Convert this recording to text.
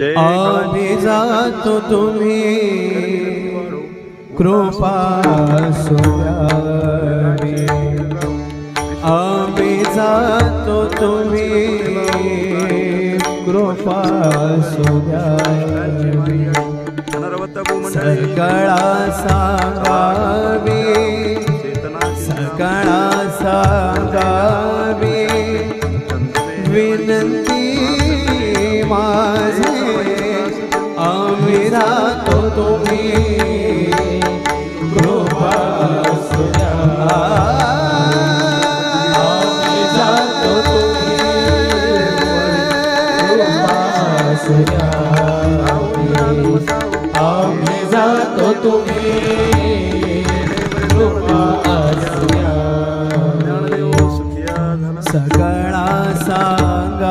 आम्ही जातो तुम्ही कृपा सुरावी आम्ही जातो तुम्ही कृपा भूमंडळी सकळा सांगावी. सकळा सांगावी. विनंती माझे आमिरा तो तुम्ही कृपा सुया आम्ही जातो तुम्ही सगळा सांगावे